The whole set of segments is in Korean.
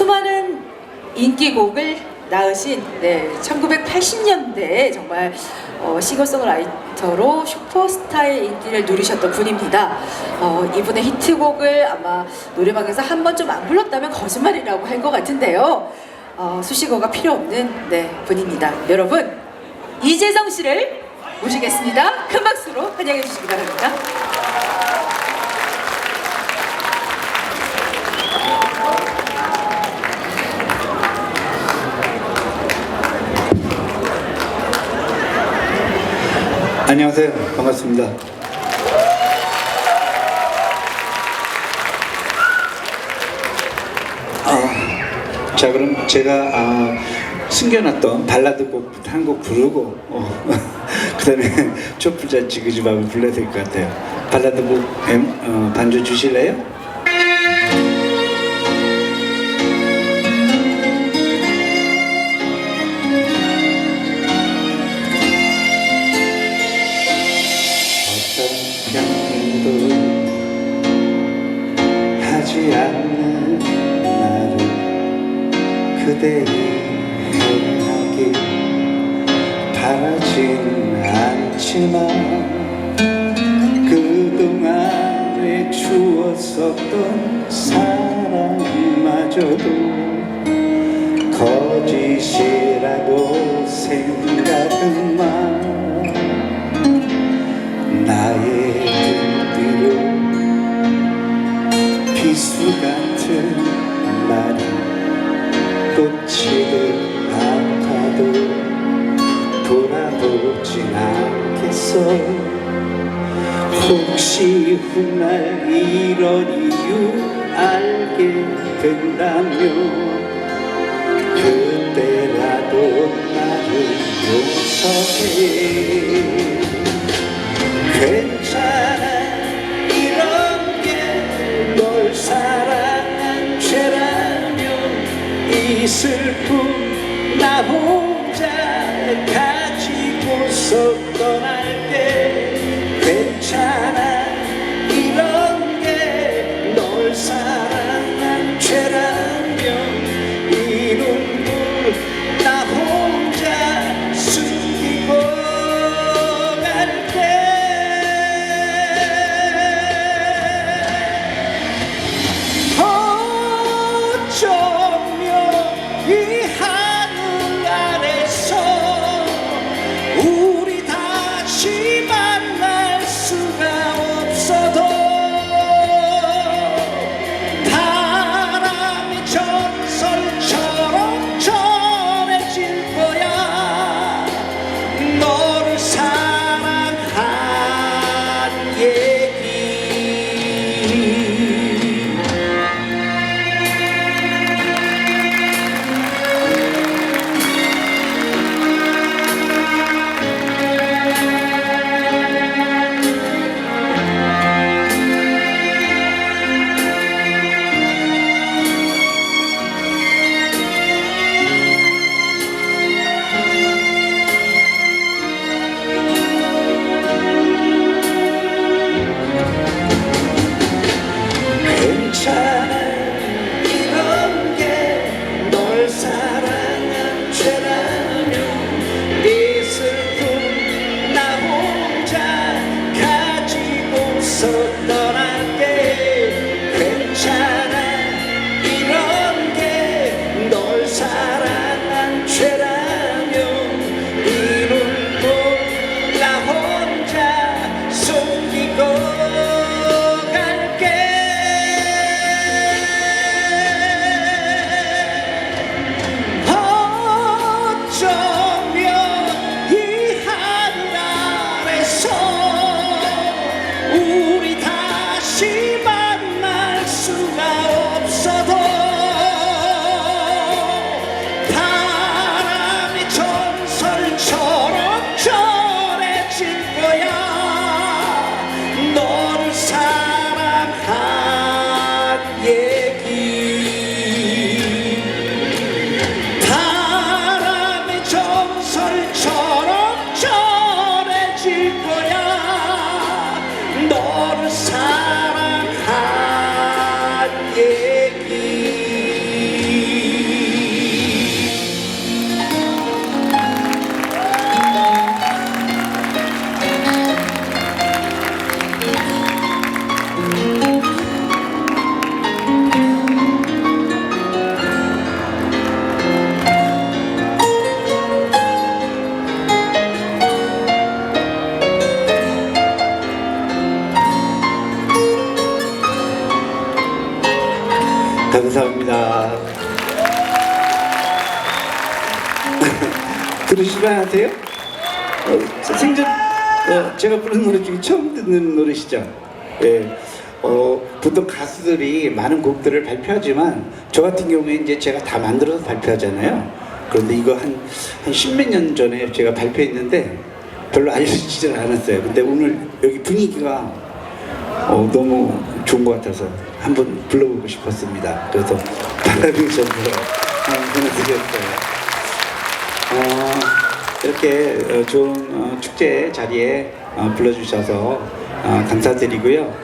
수많은 인기곡을 낳으신 네, 1980년대에 정말 어, 싱어송라이터로 슈퍼스타의 인기를 누리셨던 분입니다. 어, 이분의 히트곡을 아마 노래방에서 한 번좀 안 불렀다면 거짓말이라고 할 것 같은데요. 어, 수식어가 필요 없는 네, 분입니다. 여러분 이재성 씨를 모시겠습니다. 큰 박수로 환영해 주시기 바랍니다. 안녕하세요. 반갑습니다. 아, 자 그럼 제가 아, 숨겨놨던 발라드 곡한곡 부르고 어, 그 다음에 촛불자 지그지밥을 불러야 될 것 같아요. 발라드 곡 엠, 어, 반주 주실래요? 그대의 행하길 바라진 않지만 그동안에 주었었던 사랑마저도 거짓이라고 생각만 혹시 훗날 이런 이유 알게 된다면 그때라도 나를 용서해. 괜찮아 이런 게 널 사랑한 죄라면 이 슬픔 나 혼자 가지고서 떠날 아. 들으시면 하세요? 어, 생전 어, 제가 부르는 노래 중에 처음 듣는 노래시죠? 예. 어, 보통 가수들이 많은 곡들을 발표하지만 저 같은 경우에 이제 제가 다 만들어서 발표하잖아요. 그런데 이거 한, 한 십몇 년 전에 제가 발표했는데 별로 알려지질 않았어요. 근데 오늘 여기 분위기가 어, 너무 좋은 것 같아서 한번 불러보고 싶었습니다. 그래서 바람이 전부로 보내드렸어요. 어, 이렇게 어, 좋은 어, 축제 자리에 어, 불러주셔서 어, 감사드리고요.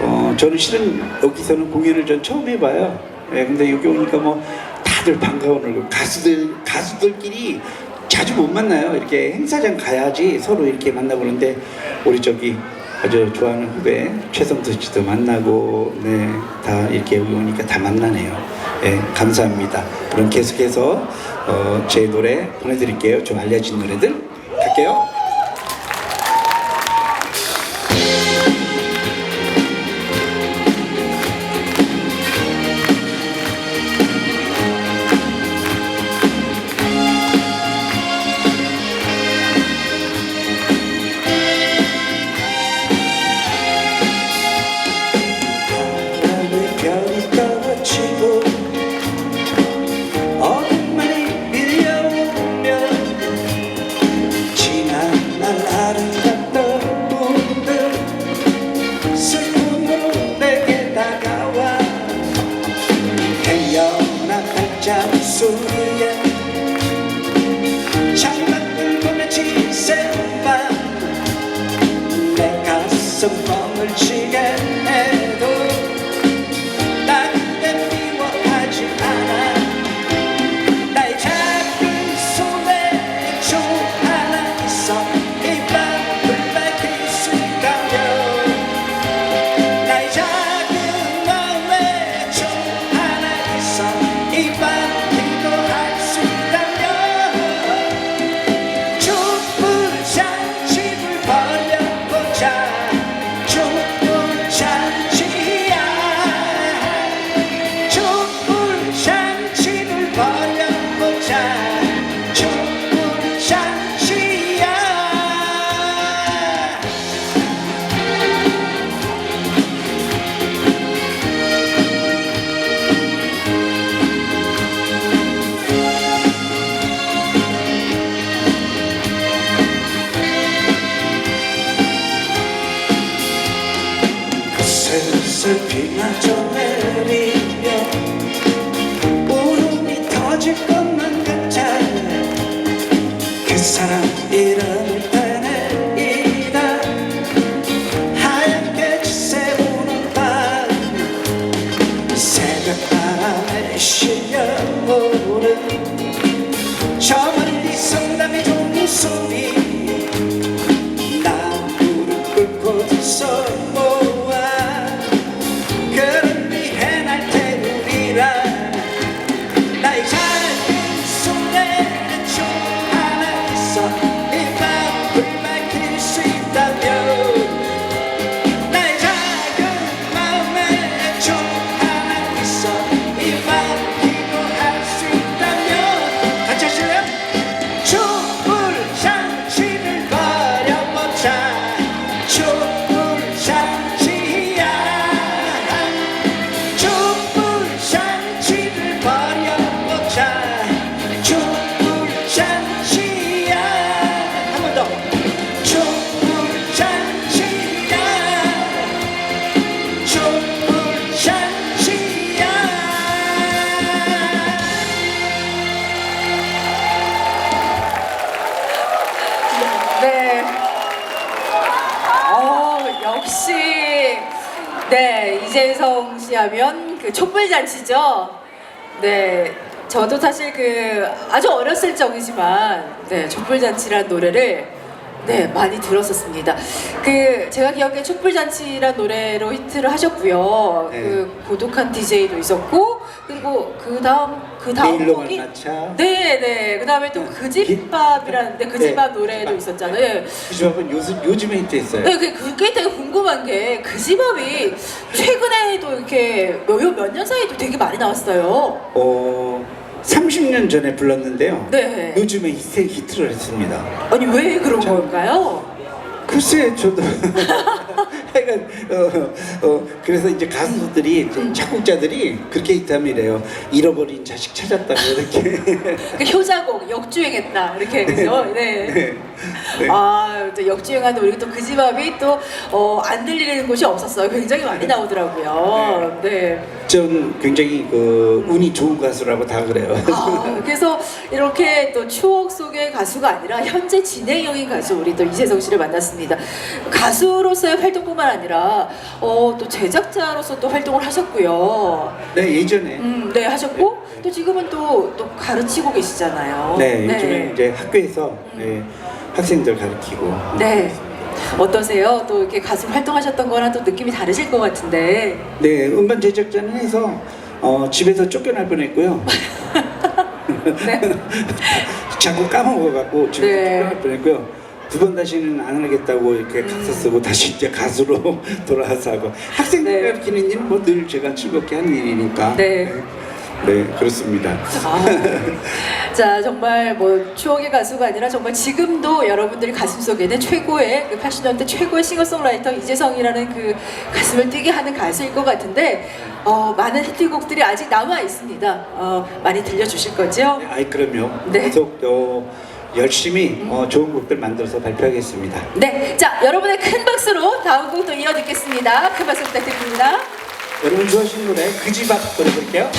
어, 저는 실은 여기서는 공연을 전 처음 해봐요. 예, 근데 여기 오니까 뭐 다들 반가운 얼굴, 가수들 가수들끼리 자주 못 만나요. 이렇게 행사장 가야지 서로 이렇게 만나보는데 우리 저기 아주 좋아하는 후배 최성수 씨도 만나고 네 다 이렇게 여기 오니까 다 만나네요. 예, 감사합니다. 그럼 계속해서 어, 제 노래 보내드릴게요. 좀 알려진 노래들 갈게요. 비가 좀 내리며 울음이 터질 것만 같아. 그 사람 하면 그 촛불 잔치죠. 네. 저도 사실 그 아주 어렸을 적이지만 네 촛불 잔치란 노래를 네 많이 들었었습니다. 그 제가 기억에 촛불 잔치란 노래로 히트를 하셨고요. 네. 그 고독한 DJ도 있었고 그리고 그 다음 그 다음 내일로 곡이 만나차. 네네 그 다음에 또 네. 그집밥이라는데 그집밥 네, 노래도 그집밥. 있었잖아요. 예. 그 집앞은 요즘 요즘에 히트했어요. 네, 그- 그게 되게 궁금한 게 그 집밥이 최근에도 이렇게 몇년 사이에도 되게 많이 나왔어요. 어 30년 전에 불렀는데요. 네. 요즘에 히트, 히트를 했습니다. 아니 왜 그런 참. 걸까요? 글쎄 저도 하여간 어, 어, 그래서 이제 가수들이 이제 작곡자들이 그렇게 히트함이래요. 잃어버린 자식 찾았다고 이렇게. 그 효자곡 역주행했다 이렇게 그죠? 네. 네. 네. 아, 또 역주행하는 우리 또 그 집 앞이 또 어, 안 들리는 곳이 없었어요. 굉장히 많이 나오더라고요. 네. 전 굉장히 그 운이 좋은 가수라고 다 그래요. 아, 그래서 이렇게 또 추억 속의 가수가 아니라 현재 진행형인 가수 우리 또 이재성 씨를 만났습니다. 가수로서의 활동뿐만 아니라 어, 또 제작자로서 또 활동을 하셨고요. 네 예전에 음, 네 하셨고 또 지금은 또, 또 가르치고 계시잖아요. 네, 요즘에 이제 학교에서 음. 네, 학생들 가르치고 네. 어떠세요? 또 이렇게 가수 활동하셨던 거랑 또 느낌이 다르실 것 같은데. 네 음반 제작자는 해서 어, 집에서 쫓겨날 뻔했고요. 네. 자꾸 까먹어갖고 집에서 네. 쫓겨날 뻔했고요. 두 번 다시는 안 하겠다고 이렇게 음. 각서 쓰고 다시 이제 가수로 돌아와서 하고 학생들 네. 가르치는 일은 뭐늘 제가 즐겁게 하는 일이니까 네. 네 그렇습니다. 아, 자 정말 뭐 추억의 가수가 아니라 정말 지금도 여러분들이 가슴 속에는 최고의 그 80년대 최고의 싱어송라이터 이재성이라는 그 가슴을 뛰게 하는 가수일 것 같은데 어, 많은 히트곡들이 아직 남아 있습니다. 어, 많이 들려주실 거죠? 네, 아이 그럼요. 네. 계속 어, 열심히 어, 좋은 곡들 만들어서 발표하겠습니다. 네, 자 여러분의 큰 박수로 다음 곡도 이어 듣겠습니다. 큰 박수 부탁드립니다. 여러분 좋아하시는 노래 그 집앞 보내드릴게요.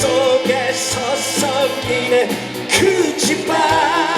속에 서성이네 그 집안